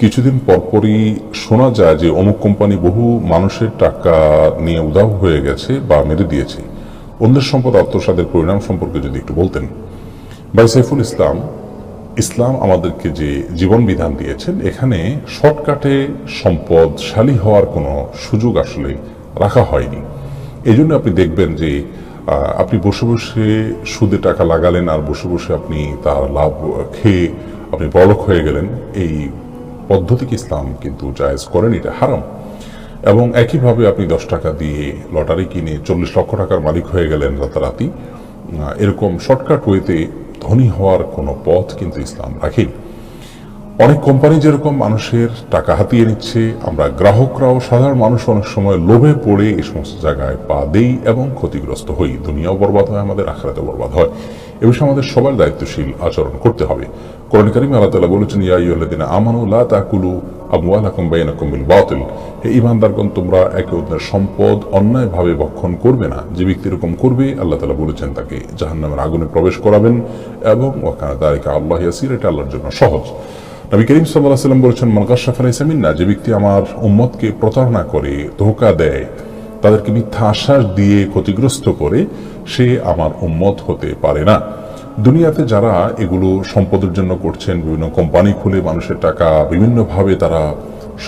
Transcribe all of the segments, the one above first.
কিছুদিন পরপরই শোনা যায় যে অমুক কোম্পানি বহু মানুষের টাকা নিয়ে উদাও হয়ে গেছে বা মেরে দিয়েছে। অন্যের সম্পদ আত্মসাদের পরিণাম সম্পর্কে যদি একটু বলতেন। ভাই সাইফুল ইসলাম ইসলাম আমাদেরকে যে জীবন বিধান দিয়েছেন, এখানে শর্টকাটে সম্পদশালী হওয়ার কোনো সুযোগ আসলে রাখা হয়নি। এই জন্য আপনি দেখবেন যে আপনি বসে বসে সুদে টাকা লাগালেন আর বসে বসে আপনি তার লাভ খেয়ে আপনি বড়লোক হয়ে গেলেন। এই পদ্ধতিকে ইসলাম কিন্তু জায়েজ করেন, এটা হারাম। এবং একইভাবে আপনি দশ টাকা দিয়ে লটারি কিনে চল্লিশ লক্ষ টাকার মালিক হয়ে গেলেন রাতারাতি এরকম শর্টকাট ওয়েতে ধনী হওয়ার কোনো পথ কিন্তু ইসলাম রাখেনি। অনেক কোম্পানি যেরকম মানুষের টাকা হাতিয়ে নিচ্ছে, আমরা গ্রাহকরাও সাধারণ মানুষ অনেক সময় লোভে পড়ে এই সমস্ত জায়গায় পা দেই এবং ক্ষতিগ্রস্ত হই। দুনিয়াও বরবাদ হয়, আমাদের আখড়াতে বরবাদ হয়। এ বিষয়ে আমাদের সবার দায়িত্বশীল আচরণ করতে হবে। কোরআন কারিমে আল্লাহ তাআলা বলেছেন, ইয়া আইয়ুহাল্লাযিনা আমানু লা তাকুলু আমওয়ালাকুম বাইনাকুম বিল বাতিল। হে ঈমানদারগণ, তোমরা একে অন্যের সম্পদ অন্যায়ভাবে ভক্ষণ করবে না। যে ব্যক্তি এরকম করবে, আল্লাহ তাআলা বলেছেন, তাকে জাহান্নামের আগুনে প্রবেশ করাবেন এবং ওয়াকানা দালিকা আল্লাহ ইয়াসির, এটা আল্লাহর জন্য সহজ। নবী করিম সাল্লাহ সাল্লাম বলেছেন মনকাশা ফালাইসামিন না যে ব্যক্তি আমার উম্মতকে প্রতারণা করে, ধোকা দেয়, তাদেরকে মিথ্যা আশ্বাস দিয়ে ক্ষতিগ্রস্ত করে, সে আমার উম্মত হতে পারে না। দুনিয়াতে যারা এগুলো সম্পদের জন্য করছেন, বিভিন্ন কোম্পানি খুলে মানুষের টাকা বিভিন্নভাবে তারা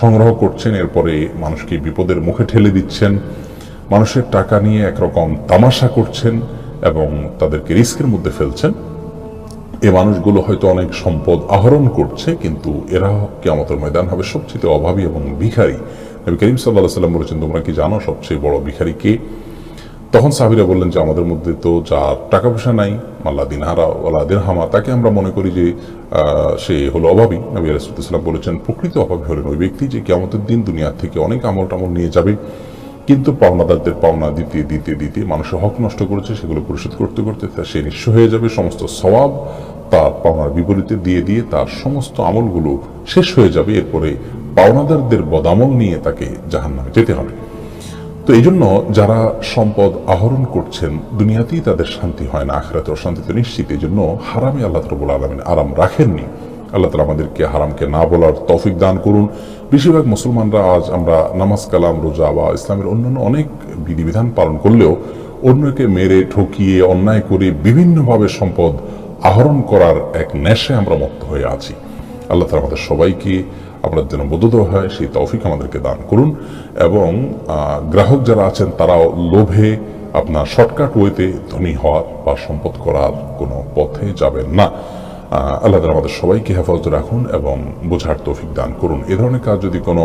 সংগ্রহ করছেন, এরপরে মানুষকে বিপদের মুখে ঠেলে দিচ্ছেন, মানুষের টাকা নিয়ে একরকম তামাশা করছেন এবং তাদেরকে রিস্কের মধ্যে ফেলছেন। এ মানুষগুলো হয়তো অনেক সম্পদ আহরণ করছে, কিন্তু এরা কেমতের ময়দান হবে সবচেয়ে অভাবী এবং ভিখারি। নবী করিম সাল্লাহ সাল্লাম বলেছেন, তোমরা কি জানো সবচেয়ে বড় ভিখারি কে? তখন সাহাবিরা বললেন যে, আমাদের মধ্যে তো যার টাকা পয়সা নাই, মাল্লা দিনহারা ওলা দিনহামা তাকে আমরা মনে করি যে সে হলো অভাবী। নবী আলাইসাল্লাম বলেছেন, প্রকৃত অভাবী হলেন ওই ব্যক্তি যে কেমতের দিন দুনিয়া থেকে অনেক আমল টামল নিয়ে যাবে। কিন্তু পাওনাদারদের পাওনা দিতে দিতে দিতে মানুষের হক নষ্ট করেছে, সেগুলো পরিশোধ করতে করতে তা সে নিঃস্ব হয়ে যাবে। সমস্ত স্বভাব তার পাওনার বিপরীতে দিয়ে দিয়ে তার সমস্ত আমলগুলো শেষ হয়ে যাবে। এরপরে পাওনাদারদের বদামল নিয়ে তাকে জাহান্নামে যেতে হবে। তো এই জন্য যারা সম্পদ আহরণ করছেন, দুনিয়াতেই তাদের শান্তি হয় না আখেরাতে অশান্তি তো নিশ্চিত এই জন্য হারামে আল্লাহ রবুল আলমিন আরাম রাখেননি। আল্লাহ তালা আমাদেরকে হারামকে না বলার তৌফিক দান করুন। বেশিরভাগ মুসলমানরা আজ আমরা নামাজ, কালাম, রোজা বা ইসলামের অন্যান্য অনেক বিধিবিধান পালন করলেও অন্যকে মেরে, ঠকিয়ে, অন্যায় করে বিভিন্নভাবে সম্পদ আহরণ করার এক নেশে আমরা মত্ত হয়ে আছি। আল্লাহ তালা আমাদের সবাইকে আপনার যেন বোধ হয়, সেই তৌফিক আমাদেরকে দান করুন এবং গ্রাহক যারা আছেন তারাও লোভে আপনার শর্টকাট ওয়েতে ধনী হওয়ার বা সম্পদ করার কোনো পথে যাবেন না। আল্লাহ তালা আমাদের সবাইকে হেফাজত রাখুন এবং বোঝার তৌফিক দান করুন। এ ধরনের কাজ যদি কোনো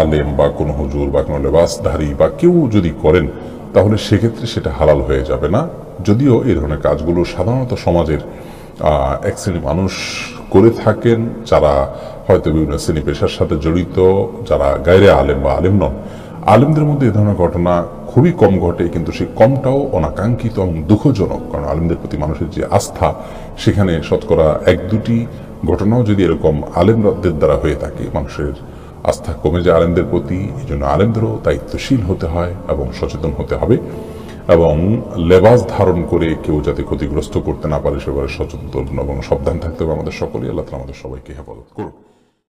আলেম বা কোনো হুজুর বা কোনো লেবাসধারী বা কেউ যদি করেন, তাহলে সেক্ষেত্রে সেটা হালাল হয়ে যাবে না। যদিও এই ধরনের কাজগুলো সাধারণত সমাজের এক শ্রেণি মানুষ করে থাকেন, যারা হয়তো বিভিন্ন শ্রেণি পেশার সাথে জড়িত, যারা গায়রে আলেম বা আলেম নন। আলেমদের মধ্যে এ ধরনের ঘটনা খুবই কম ঘটে, কিন্তু সেই কমটাও অনাকাঙ্ক্ষিত এবং দুঃখজনক, কারণ আলেমদের প্রতি মানুষের যে আস্থা, সেখানে শতকরা এক দুটি ঘটনাও যদি এরকম আলেমদের দ্বারা হয়ে থাকে, মানুষের আস্থা কমে যায় আলেমদের প্রতি এই জন্য আলেমদেরও দায়িত্বশীল হতে হয় এবং সচেতন হতে হবে। এবং লেবাস ধারণ করে কেউ যাতে ক্ষতিগ্রস্ত করতে না পারে সেবারে সচেতন এবং সাবধান থাকতে হবে আমাদের সকলেই। আল্লাহ আমাদের সবাইকে হেফাজত করুন